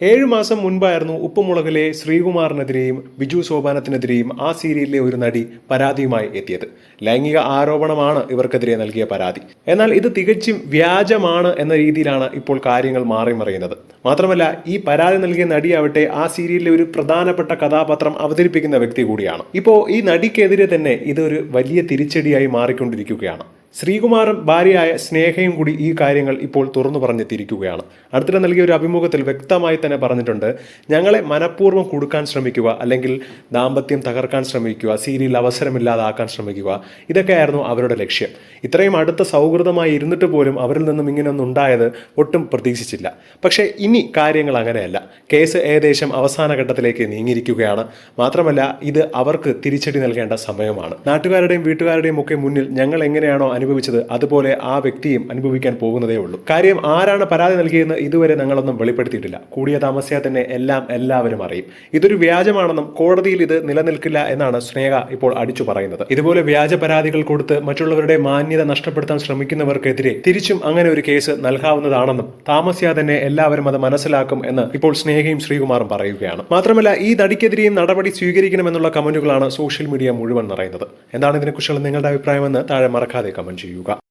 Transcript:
ഏഴു മാസം മുൻപായിരുന്നു ഉപ്പുമുളകിലെ ശ്രീകുമാറിനെതിരെയും ബിജു സോപാനത്തിനെതിരെയും ആ സീരിയലിലെ ഒരു നടി പരാതിയുമായി എത്തിയത്. ലൈംഗിക ആരോപണമാണ് ഇവർക്കെതിരെ നൽകിയ പരാതി. എന്നാൽ ഇത് തികച്ചും വ്യാജമാണ് എന്ന രീതിയിലാണ് ഇപ്പോൾ കാര്യങ്ങൾ മാറി മറിയുന്നത്. മാത്രമല്ല ഈ പരാതി നൽകിയ നടിയാവട്ടെ ആ സീരിയലിലെ ഒരു പ്രധാനപ്പെട്ട കഥാപാത്രം അവതരിപ്പിക്കുന്ന വ്യക്തി കൂടിയാണ്. ഇപ്പോൾ ഈ നടിക്കെതിരെ തന്നെ ഇതൊരു വലിയ തിരിച്ചടിയായി മാറിക്കൊണ്ടിരിക്കുകയാണ്. ശ്രീകുമാറും ഭാര്യയായ സ്നേഹയും കൂടി ഈ കാര്യങ്ങൾ ഇപ്പോൾ തുറന്നു പറഞ്ഞെത്തിയിരിക്കുകയാണ്. അടുത്തിടെ നൽകിയ ഒരു അഭിമുഖത്തിൽ വ്യക്തമായി തന്നെ പറഞ്ഞിട്ടുണ്ട് ഞങ്ങളെ മനഃപൂർവം കൊടുക്കാൻ ശ്രമിക്കുക അല്ലെങ്കിൽ ദാമ്പത്യം തകർക്കാൻ ശ്രമിക്കുക സീരിയൽ അവസരമില്ലാതാക്കാൻ ശ്രമിക്കുക ഇതൊക്കെയായിരുന്നു അവരുടെ ലക്ഷ്യം. ഇത്രയും അടുത്ത സൗഹൃദമായി ഇരുന്നിട്ട് പോലും അവരിൽ നിന്നും ഇങ്ങനെയൊന്നും ഉണ്ടായത് ഒട്ടും പ്രതീക്ഷിച്ചില്ല. പക്ഷേ ഇനി കാര്യങ്ങൾ അങ്ങനെയല്ല. കേസ് ഏകദേശം അവസാന ഘട്ടത്തിലേക്ക് നീങ്ങിയിരിക്കുകയാണ്. മാത്രമല്ല ഇത് അവർക്ക് തിരിച്ചടി നൽകേണ്ട സമയമാണ്. നാട്ടുകാരുടെയും വീട്ടുകാരുടെയും ഒക്കെ മുന്നിൽ ഞങ്ങൾ എങ്ങനെയാണോ അനുഭവിച്ചത് അതുപോലെ ആ വ്യക്തിയും അനുഭവിക്കാൻ പോകുന്നതേ ഉള്ളൂ. കാര്യം ആരാണ് പരാതി നൽകിയെന്ന് ഇതുവരെ ഞങ്ങളൊന്നും വെളിപ്പെടുത്തിയിട്ടില്ല. കൂടിയ താമസിയാൽ തന്നെ എല്ലാം എല്ലാവരും അറിയും. ഇതൊരു വ്യാജമാണെന്നും കോടതിയിൽ ഇത് നിലനിൽക്കില്ല എന്നാണ് സ്നേഹ ഇപ്പോൾ അടിച്ചു പറയുന്നത്. ഇതുപോലെ വ്യാജ പരാതികൾ കൊടുത്ത് മറ്റുള്ളവരുടെ മാന്യത നഷ്ടപ്പെടുത്താൻ ശ്രമിക്കുന്നവർക്കെതിരെ തിരിച്ചും അങ്ങനെ ഒരു കേസ് നൽകാവുന്നതാണെന്നും താമസിയാതെ തന്നെ എല്ലാവരും അത് മനസ്സിലാക്കും എന്ന് ഇപ്പോൾ സ്നേഹയും ശ്രീകുമാറും പറയുകയാണ്. മാത്രമല്ല ഈ നടിക്കെതിരെയും നടപടി സ്വീകരിക്കണമെന്നുള്ള കമന്റുകളാണ് സോഷ്യൽ മീഡിയ മുഴുവൻ നിറയുന്നത്. എന്താണ് ഇതിനെക്കുറിച്ചുള്ള നിങ്ങളുടെ അഭിപ്രായമെന്ന് താഴെ മറക്കാതെ 问句有关。